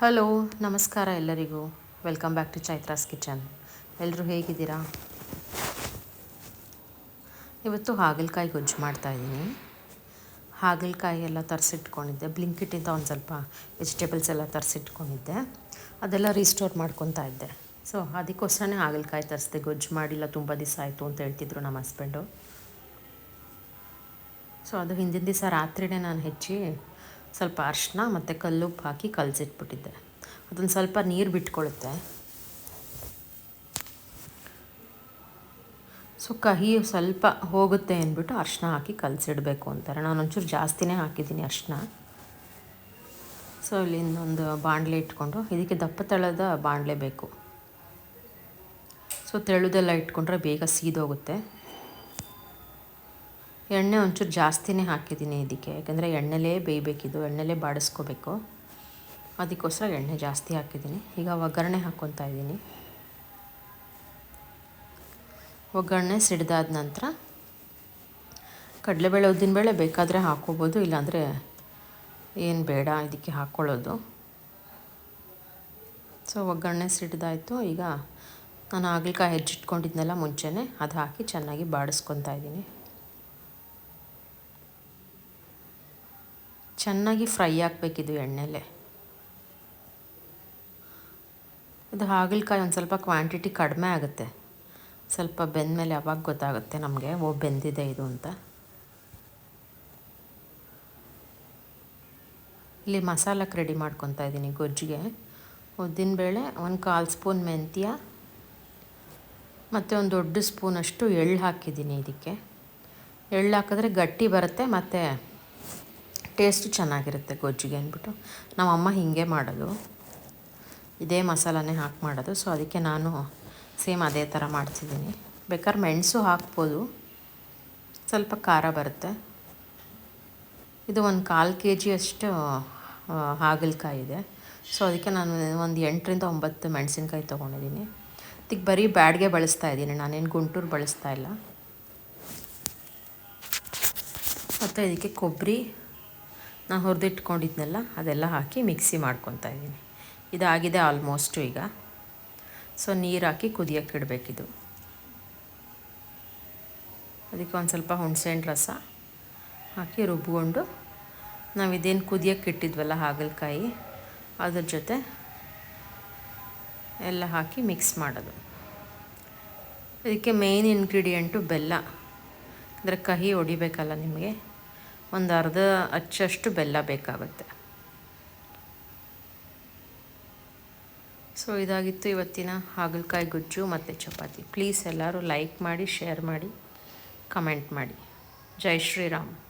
Hello ನಮಸ್ಕಾರ ಎಲ್ಲರಿಗೂ. Welcome back to Chaitra's kitchen ಎಲ್ಲರೂ ಹೇಗಿದ್ದೀರಾ? ಇವತ್ತು ಹಾಗಲಕಾಯಿ ಗೊಜ್ಜು ಮಾಡ್ತಾಯಿದ್ದೀನಿ ಹಾಗಲಕಾಯಿ ಎಲ್ಲ ತರಿಸಿಟ್ಕೊಂಡಿದ್ದೆ. ಬ್ಲಿಂಕಿಟ್ಟಿಂದ ಒಂದು ಸ್ವಲ್ಪ ವೆಜಿಟೇಬಲ್ಸ್ ಎಲ್ಲ ತರಿಸಿಟ್ಕೊಂಡಿದ್ದೆ. ಅದೆಲ್ಲ ರೀಸ್ಟೋರ್ ಮಾಡ್ಕೊತಾ ಇದ್ದೆ. ಸೊ ಅದಕ್ಕೋಸ್ಕರನೇ ಹಾಗಲಕಾಯಿ ತರಿಸಿದೆ. ಗೊಜ್ಜು ಮಾಡಿಲ್ಲ, ತುಂಬ ದಿವಸ ಆಯಿತು ಅಂತ ಹೇಳ್ತಿದ್ರು ನಮ್ಮ ಹಸ್ಬೆಂಡು ಸೊ ಅದು ಹಿಂದಿನ ದಿವಸ ರಾತ್ರಿನೇ ನಾನು ಹೆಚ್ಚಿ ಸ್ವಲ್ಪ ಅರಿಶಿನ ಮತ್ತು ಕಲ್ಲುಪ್ಪು ಹಾಕಿ ಕಲಸಿಟ್ಬಿಟ್ಟಿದ್ದೆ. ಅದೊಂದು ಸ್ವಲ್ಪ ನೀರು ಬಿಟ್ಕೊಳ್ಳುತ್ತೆ ಸೊ, ಕಹಿ ಸ್ವಲ್ಪ ಹೋಗುತ್ತೆ ಅಂದ್ಬಿಟ್ಟು ಅರಿಶಿನ ಹಾಕಿ ಕಲಸಿಡಬೇಕು ಅಂತಾರೆ. ನಾನು ಒಂಚೂರು ಜಾಸ್ತಿನೇ ಹಾಕಿದ್ದೀನಿ ಅರಿಶಿನ ಸೊ, ಇಲ್ಲಿ ಇನ್ನೊಂದು ಬಾಣಲೆ ಇಟ್ಕೊಂಡು, ಇದಕ್ಕೆ ದಪ್ಪ ತಳದ ಬಾಣಲೆ ಬೇಕು. ಸೊ ತೆಳುದೆಲ್ಲ ಇಟ್ಕೊಂಡ್ರೆ ಬೇಗ ಸೀದೋಗುತ್ತೆ. ಎಣ್ಣೆ ಒಂಚೂರು ಜಾಸ್ತಿನೇ ಹಾಕಿದ್ದೀನಿ ಇದಕ್ಕೆ. ಯಾಕಂದರೆ ಎಣ್ಣೆಲೇ ಬೇಯಬೇಕಿದ್ದು ಎಣ್ಣೆಲೇ ಬಾಡಿಸ್ಕೋಬೇಕು. ಅದಕ್ಕೋಸ್ಕರ ಎಣ್ಣೆ ಜಾಸ್ತಿ ಹಾಕಿದ್ದೀನಿ. ಈಗ ಒಗ್ಗರಣೆ ಹಾಕ್ಕೊತಾ ಇದ್ದೀನಿ. ಒಗ್ಗರಣೆ ಸಿಡ್ದಾದ ನಂತರ ಕಡಲೆಬೇಳೆ ಉದ್ದಿನಬೇಳೆ ಬೇಕಾದರೆ ಹಾಕ್ಕೋಬೋದು ಇಲ್ಲಾಂದರೆ ಏನು ಬೇಡ ಇದಕ್ಕೆ ಹಾಕ್ಕೊಳ್ಳೋದು ಸೊ, ಒಗ್ಗರಣೆ ಸಿಡ್ದಾಯಿತು. ಈಗ ನಾನು ಹಾಗಲಕಾಯಿ ಹೆಜ್ಜಿಟ್ಕೊಂಡಿದ್ನೆಲ್ಲ ಮುಂಚೆನೇ, ಅದು ಹಾಕಿ ಚೆನ್ನಾಗಿ ಬಾಡಿಸ್ಕೊತಾ ಇದ್ದೀನಿ. ಚೆನ್ನಾಗಿ ಫ್ರೈ ಆಗಬೇಕಿದು ಎಣ್ಣೆಲೆ. ಇದು ಹಾಗಲಕಾಯಿ ಒಂದು ಸ್ವಲ್ಪ ಕ್ವಾಂಟಿಟಿ ಕಡಿಮೆ ಆಗುತ್ತೆ. ಸ್ವಲ್ಪ ಬೆಂದಮೇಲೆ ಅವಾಗ ಗೊತ್ತಾಗುತ್ತೆ ನಮಗೆ, ಓ ಬೆಂದಿದೆ ಇದು ಅಂತ. ಇಲ್ಲಿ ಮಸಾಲಕ್ಕೆ ರೆಡಿ ಮಾಡ್ಕೊತಾ ಇದ್ದೀನಿ ಗೊಜ್ಜಿಗೆ. ಉದ್ದಿನಬೇಳೆ ಒಂದು ಕಾಲು ಸ್ಪೂನ್ ಮೆಂತ್ಯ, ಮತ್ತು ಒಂದು ದೊಡ್ಡ ಸ್ಪೂನಷ್ಟು ಎಳ್ಳು ಹಾಕಿದ್ದೀನಿ ಇದಕ್ಕೆ. ಎಳ್ಳು ಹಾಕಿದ್ರೆ ಗಟ್ಟಿ ಬರುತ್ತೆ, ಮತ್ತು ಟೇಸ್ಟು ಚೆನ್ನಾಗಿರುತ್ತೆ ಗೊಜ್ಜಿಗೆ ಅಂದ್ಬಿಟ್ಟು. ನಮ್ಮಮ್ಮ ಹೀಗೆ ಮಾಡೋದು. ಇದೇ ಮಸಾಲನೇ ಹಾಕಿ ಮಾಡೋದು. ಸೊ ಅದಕ್ಕೆ ನಾನು ಸೇಮ್ ಅದೇ ಥರ ಮಾಡ್ತಿದ್ದೀನಿ. ಬೇಕಾದ್ರೆ ಮೆಣಸು ಹಾಕ್ಬೋದು. ಸ್ವಲ್ಪ ಖಾರ ಬರುತ್ತೆ. ಇದು ಒಂದು ಕಾಲು ಕೆ ಜಿಯಷ್ಟು ಹಾಗಲಕಾಯಿ ಇದೆ. ಸೊ ಅದಕ್ಕೆ ನಾನು ಒಂದು ಎಂಟರಿಂದ ಒಂಬತ್ತು ಮೆಣಸಿನ್ಕಾಯಿ ತೊಗೊಂಡಿದ್ದೀನಿ. ಅದಕ್ಕೆ ಬರೀ ಬ್ಯಾಡ್ಗೆ ಬಳಸ್ತಾ ಇದ್ದೀನಿ. ನಾನೇನು ಗುಂಟೂರು ಬಳಸ್ತಾ ಇಲ್ಲ. ಮತ್ತು ಇದಕ್ಕೆ ಕೊಬ್ಬರಿ. ನಾನು ಹುರಿದಿಟ್ಕೊಂಡಿದ್ನೆಲ್ಲ, ಅದೆಲ್ಲ ಹಾಕಿ ಮಿಕ್ಸಿ ಮಾಡ್ಕೊತಾ ಇದ್ದೀನಿ. ಇದಾಗಿದೆ ಆಲ್ಮೋಸ್ಟು ಈಗ. ಸೊ, ನೀರು ಹಾಕಿ ಕುದಿಯೋಕ್ಕೆ ಇಡಬೇಕಿದು. ಅದಕ್ಕೆ ಒಂದು ಸ್ವಲ್ಪ ಹುಣಸೆಹಣ್ಣು ರಸ ಹಾಕಿ ರುಬ್ಬಿಕೊಂಡು ನಾವು ಇದೇನು ಕುದಿಯೋಕ್ಕೆ ಇಟ್ಟಿದ್ವಲ್ಲ ಹಾಗಲಕಾಯಿ, ಅದ್ರ ಜೊತೆ ಎಲ್ಲ ಹಾಕಿ ಮಿಕ್ಸ್ ಮಾಡೋದು. ಇದಕ್ಕೆ ಮೇಯ್ನ್ ಇಂಗ್ರೀಡಿಯೆಂಟು ಬೆಲ್ಲ. ಅಂದರೆ ಕಹಿ ಹೊಡಿಬೇಕಲ್ಲ ನಿಮಗೆ? ಒಂದು ಅರ್ಧ ಅಚ್ಚಷ್ಟು ಬೆಲ್ಲ ಬೇಕಾಗುತ್ತೆ. ಸೊ ಇದಾಗಿತ್ತು ಇವತ್ತಿನ ಹಾಗಲಕಾಯಿ ಗೊಜ್ಜು ಮತ್ತು ಚಪಾತಿ. ಪ್ಲೀಸ್ ಎಲ್ಲರೂ ಲೈಕ್ ಮಾಡಿ ಶೇರ್ ಮಾಡಿ ಕಮೆಂಟ್ ಮಾಡಿ. ಜೈ ಶ್ರೀರಾಮ್.